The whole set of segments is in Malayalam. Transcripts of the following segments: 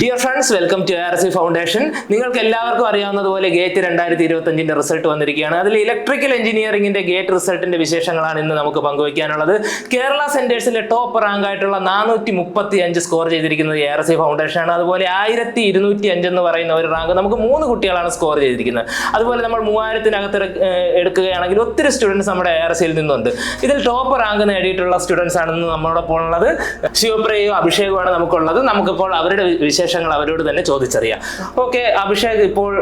Dear friends welcome to R C foundation നിങ്ങൾക്ക് എല്ലാവർക്കും അറിയാവുന്നതുപോലെ ഗേറ്റ് രണ്ടായിരത്തി ഇരുപത്തഞ്ചിന്റെ റിസൾട്ട് വന്നിരിക്കുകയാണ്. അതിൽ ഇലക്ട്രിക്കൽ എഞ്ചിനീയറിംഗിന്റെ ഗേറ്റ് റിസൾട്ടിന്റെ വിശേഷങ്ങളാണ് ഇന്ന് നമുക്ക് പങ്കുവയ്ക്കാനുള്ളത്. കേരള സെന്റേഴ്സിലെ ടോപ്പ് റാങ്ക് ആയിട്ടുള്ള നാനൂറ്റി മുപ്പത്തി അഞ്ച് സ്കോർ ചെയ്തിരിക്കുന്നത് എ ആർ സി ഫൗണ്ടേഷൻ ആണ്. അതുപോലെ ആയിരത്തി ഇരുന്നൂറ്റി അഞ്ച് എന്ന് പറയുന്ന ഒരു റാങ്ക് നമുക്ക് മൂന്ന് കുട്ടികളാണ് സ്കോർ ചെയ്തിരിക്കുന്നത്. അതുപോലെ നമ്മൾ മൂവായിരത്തിനകത്ത് എടുക്കുകയാണെങ്കിൽ ഒത്തിരി സ്റ്റുഡൻസ് നമ്മുടെ എ ആർ സിയിൽ നിന്നുണ്ട്. ഇതിൽ ടോപ്പ് റാങ്ക് നേടിയിട്ടുള്ള സ്റ്റുഡൻസ് ആണെന്ന് നമ്മളോടൊപ്പം ഉള്ളത്. ശിവപ്രിയയും അഭിഷേകമാണ് നമുക്കുള്ളത്. നമുക്കിപ്പോൾ അവരുടെ വി- വിശേഷങ്ങൾ അവരോട് തന്നെ ചോദിച്ചറിയാം. ഓക്കെ അഭിഷേക് ഇപ്പോൾ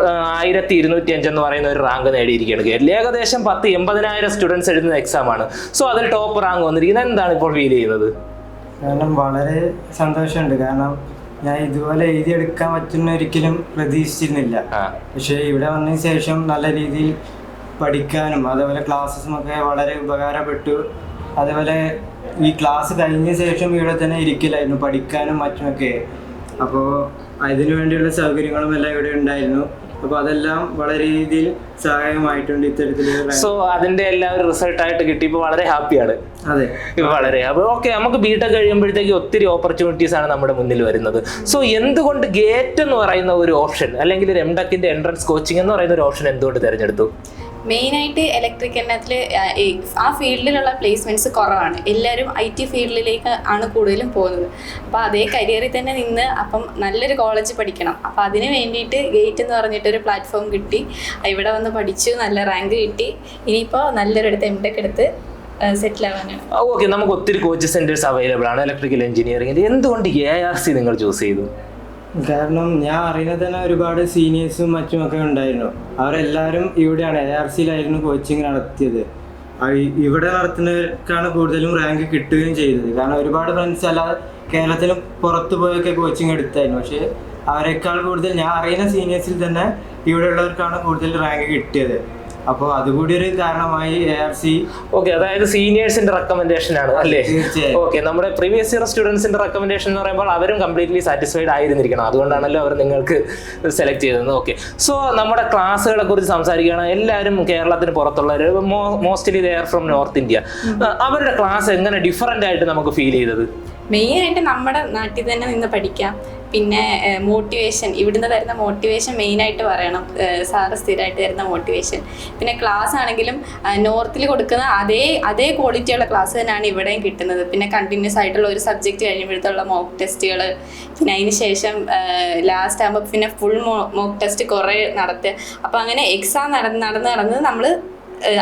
ആയിരത്തി ഇരുന്നൂറ്റി അഞ്ചെന്ന് പറയുന്ന ഒരു റാങ്ക് നേടിയിരിക്കുകയാണ്. ഗേറ്റിൽ ഏകദേശം പത്ത് എൺപതിനായിരം സ്റ്റുഡൻസ് എഴുതുന്ന എക്സാം ആണ്. സോ അതിൽ ടോപ്പ് റാങ്ക് വന്നിരിക്കുന്നത് എന്താണ് ഇപ്പോൾ ഫീൽ ചെയ്യുന്നത്? കാരണം വളരെ സന്തോഷമുണ്ട്. കാരണം ഞാൻ ഇതുപോലെ എഴുതിയെടുക്കാൻ പറ്റുന്ന ഒരിക്കലും പ്രതീക്ഷിച്ചിരുന്നില്ല. പക്ഷേ ഇവിടെ വന്നതിന് ശേഷം നല്ല രീതിയിൽ പഠിക്കാനും അതേപോലെ ക്ലാസ്സസും ഒക്കെ വളരെ ഉപകാരപ്പെട്ടു. അതേപോലെ ഈ ക്ലാസ് കഴിഞ്ഞ ശേഷം ഇവിടെ തന്നെ ഇരിക്കലായിരുന്നു. പഠിക്കാനും മറ്റുമൊക്കെ. അപ്പോൾ അതിനു വേണ്ടിയുള്ള സൗകര്യങ്ങളും എല്ലാം ഇവിടെ ഉണ്ടായിരുന്നു. അപ്പൊ അതെല്ലാം വളരെ രീതിയിൽ സഹായമായിട്ടുണ്ട് ഇത്തരത്തിൽ സോ അതിന്റെ എല്ലാ ഒരു റിസൾട്ട് ആയിട്ട് കിട്ടിയപ്പോൾ വളരെ ഹാപ്പിയാണ് അതെ. വളരെ അപ്പൊ ഓക്കെ നമുക്ക് ബിടെക് കഴിയുമ്പോഴത്തേക്ക് ഒത്തിരി ഓപ്പർച്യൂണിറ്റീസ് ആണ് നമ്മുടെ മുന്നിൽ വരുന്നത്. സോ എന്തുകൊണ്ട് ഗേറ്റ് എന്ന് പറയുന്ന ഒരു ഓപ്ഷൻ അല്ലെങ്കിൽ ഒരു എംടെക്കിന്റെ എൻട്രൻസ് കോച്ചിങ് എന്ന് പറയുന്ന ഒരു ഓപ്ഷൻ എന്തുകൊണ്ട് തിരഞ്ഞെടുത്തു? മെയിനായിട്ട് ഇലക്ട്രിക്കലിനകത്തിൽ ആ ഫീൽഡിലുള്ള പ്ലേസ്മെന്റ്സ് കുറവാണ്. എല്ലാവരും ഐ ടി ഫീൽഡിലേക്ക് ആണ് കൂടുതലും പോകുന്നത്. അപ്പോൾ അതേ കരിയറിൽ തന്നെ നിന്ന് അപ്പം നല്ലൊരു കോളേജ് പഠിക്കണം. അപ്പോൾ അതിന് വേണ്ടിയിട്ട് ഗേറ്റ് എന്ന് പറഞ്ഞിട്ട് ഒരു പ്ലാറ്റ്ഫോം കിട്ടി. ഇവിടെ വന്ന് പഠിച്ചു നല്ല റാങ്ക് കിട്ടി. ഇനിയിപ്പോൾ നല്ലൊരിടത്ത് എം ടെക് എടുത്ത് സെറ്റിൽ ആവാനാണ് ഓക്കെ നമുക്ക് ഒത്തിരി കോച്ചിങ് സെന്റേഴ്സ് അവൈലബിൾ ആണ്. ഇലക്ട്രിക്കൽ എഞ്ചിനീയറിംഗിൽ എന്തുകൊണ്ട് എ ആർ സി നിങ്ങൾ ചൂസ് ചെയ്തു? കാരണം ഞാൻ അറിയുന്നത് തന്നെ ഒരുപാട് സീനിയേഴ്സും മറ്റുമൊക്കെ ഉണ്ടായിരുന്നു. അവരെല്ലാവരും ഇവിടെയാണ് എ ആർ സിയിലായിരുന്നു കോച്ചിങ് നടത്തിയത്. ഇവിടെ നടത്തുന്നവർക്കാണ് കൂടുതലും റാങ്ക് കിട്ടുകയും ചെയ്തത്. കാരണം ഒരുപാട് ഫ്രണ്ട്സ് അല്ലാതെ കേരളത്തിലും പുറത്തു പോയൊക്കെ കോച്ചിങ് എടുത്തായിരുന്നു. പക്ഷേ അവരെക്കാൾ കൂടുതൽ ഞാൻ അറിയുന്ന സീനിയേഴ്സിൽ തന്നെ ഇവിടെ ഉള്ളവർക്കാണ് കൂടുതൽ റാങ്ക് കിട്ടിയത്. അപ്പോൾ അതുകൂടി ഒരു കാരണമായി എ ആർ സി ഓക്കെ അതായത് സീനിയേഴ്സിന്റെ റെക്കമെൻഡേഷൻ ആണ് അല്ലേ. ഓക്കെ നമ്മുടെ പ്രീവിയസ് ഇയർ സ്റ്റുഡൻസിന്റെ റെക്കമെൻഡേഷൻ എന്ന് പറയുമ്പോൾ അവരും കംപ്ലീറ്റ്ലി സാറ്റിസ്ഫൈഡ് ആയിരുന്നിരിക്കണം. അതുകൊണ്ടാണല്ലോ അവർ നിങ്ങൾക്ക് സെലക്ട് ചെയ്തത്. ഓക്കെ സോ നമ്മുടെ ക്ലാസ്സുകളെ കുറിച്ച് സംസാരിക്കുകയാണ്. എല്ലാവരും കേരളത്തിന് പുറത്തുള്ളവർ mostly they're from north India അവരുടെ ക്ലാസ് എങ്ങനെ ഡിഫറന്റ് ആയിട്ട് നമുക്ക് ഫീൽ ചെയ്തത്? മെയിനായിട്ട് നമ്മുടെ നാട്ടിൽ തന്നെ നിന്ന് പഠിക്കാം. പിന്നെ മോട്ടിവേഷൻ ഇവിടുന്ന് തരുന്ന മോട്ടിവേഷൻ മെയിനായിട്ട് പറയണം. സാറ് സ്ഥിരമായിട്ട് തരുന്ന മോട്ടിവേഷൻ പിന്നെ ക്ലാസ് ആണെങ്കിലും നോർത്തിൽ കൊടുക്കുന്ന അതേ അതേ ക്വാളിറ്റിയുള്ള ക്ലാസ് തന്നെയാണ് ഇവിടെയും കിട്ടുന്നത്. പിന്നെ കണ്ടിന്യൂസ് ആയിട്ടുള്ള ഒരു സബ്ജക്റ്റ് കഴിയുമ്പോഴത്തുള്ള മോക്ക് ടെസ്റ്റുകൾ പിന്നെ അതിന് ശേഷം ലാസ്റ്റ് ആകുമ്പോൾ പിന്നെ ഫുൾ മോക്ക് ടെസ്റ്റ് കുറേ നടത്തുക അപ്പോൾ അങ്ങനെ എക്സാം നടന്ന് നടന്ന് നടന്ന് നമ്മൾ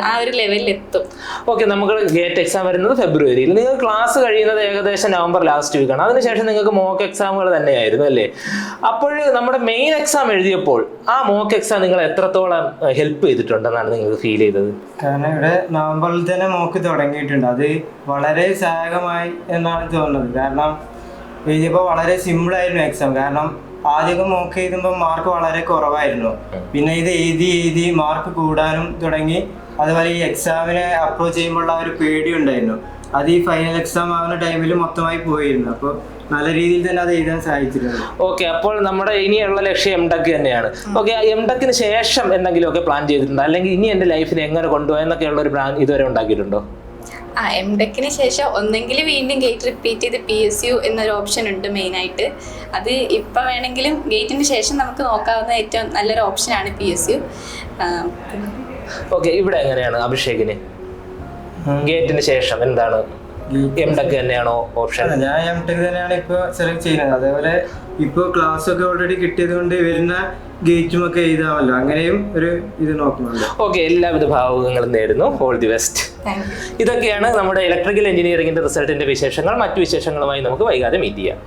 ആ ഒരു ലെവലിൽ എത്തും ഓക്കെ നമുക്ക് ഗേറ്റ് എക്സാം വരുന്നത് ഫെബ്രുവരിയിൽ. നിങ്ങൾ ക്ലാസ് കഴിയുന്നത് ഏകദേശം നവംബർ ലാസ്റ്റ് വീക്കാണ് അതിനുശേഷം നിങ്ങൾക്ക് മോക്ക് എക്സാമുകൾ തന്നെയായിരുന്നു അല്ലേ? അപ്പോൾ നമ്മുടെ മെയിൻ എക്സാം എഴുതിയപ്പോൾ ആ മോക്ക് എക്സാം നിങ്ങൾ എത്രത്തോളം ഹെൽപ്പ് ചെയ്തിട്ടുണ്ടെന്നാണ് നിങ്ങൾക്ക് ഫീൽ ചെയ്തത്? കാരണം ഇവിടെ നവംബറിൽ തന്നെ മോക്ക് തുടങ്ങിയിട്ടുണ്ട്. അത് വളരെ സഹായകമായി എന്നാണ് തോന്നുന്നത്. കാരണം എഴുതിയപ്പോൾ വളരെ സിമ്പിൾ ആയിരുന്നു എക്സാം കാരണം ആദ്യം മോക്ക് എഴുതുമ്പോൾ മാർക്ക് വളരെ കുറവായിരുന്നു. പിന്നെ ഇത് എഴുതി എഴുതി മാർക്ക് കൂടാനും തുടങ്ങി. അതുപോലെ ഈ എക്സാമിനെ അപ്രോച്ച് ചെയ്യുമ്പോഴുള്ള ഒരു പേടി ഉണ്ടായിരുന്നു അത് ഈ ഫൈനൽ എക്സാം ആവുന്ന ടൈമിൽ മൊത്തമായി പോയിരുന്നു. അപ്പോൾ നല്ല രീതിയിൽ തന്നെ അത് എഴുതാൻ സാധിച്ചിട്ടുണ്ട് ഓക്കെ അപ്പോൾ നമ്മുടെ ഇനിയുള്ള ലക്ഷ്യം എം ടെക് തന്നെയാണ്. ഓക്കെ എം ടെക്കിന് ശേഷം എന്തെങ്കിലുമൊക്കെ പ്ലാൻ ചെയ്തിട്ടുണ്ടോ? അല്ലെങ്കിൽ ഇനി എന്റെ ലൈഫിനെ എങ്ങനെ കൊണ്ടുപോകാം എന്നൊക്കെയുള്ള ഒരു പ്ലാൻ ഇതുവരെ ഉണ്ടാക്കിയിട്ടുണ്ടോ? ആ എം ടെക്കിന് ശേഷം ഒന്നെങ്കിൽ വീണ്ടും ഗേറ്റ് റിപ്പീറ്റ് ചെയ്ത് പി എസ് യു എന്നൊരു ഓപ്ഷൻ ഉണ്ട് മെയിനായിട്ട് അത് ഇപ്പം വേണമെങ്കിലും ഗേറ്റിന് ശേഷം നമുക്ക് നോക്കാവുന്ന ഏറ്റവും നല്ലൊരു ഓപ്ഷനാണ് പി എസ് യു ഓക്കെ ഇവിടെ എങ്ങനെയാണ് അഭിഷേകിന്? ഗേറ്റിന് ശേഷം എന്താണ് എം ടെക് തന്നെയാണോ ഓപ്ഷൻ ഞാൻ എം ടെക് തന്നെയാണ് ഇപ്പോൾ സെലക്ട് ചെയ്യുന്നത്. അതേപോലെ ഇപ്പോൾ ക്ലാസ് ഒക്കെ ഓൾറെഡി കിട്ടിയത് കൊണ്ട് വരുന്ന ഗേറ്റും ഒക്കെ എഴുതാമല്ലോ അങ്ങനെയും ഒരു ഇത് നോക്കുന്നുണ്ട്. ഓക്കെ എല്ലാവിധ ഭാവുകങ്ങളും നേരുന്നു. ഓൾ ദി ബെസ്റ്റ് ഇതൊക്കെയാണ് നമ്മുടെ ഇലക്ട്രിക്കൽ എഞ്ചിനീയറിംഗിന്റെ റിസൾട്ടിന്റെ വിശേഷങ്ങൾ. മറ്റു വിശേഷങ്ങളുമായി നമുക്ക് വൈകാതെ മീറ്റ് ചെയ്യാം.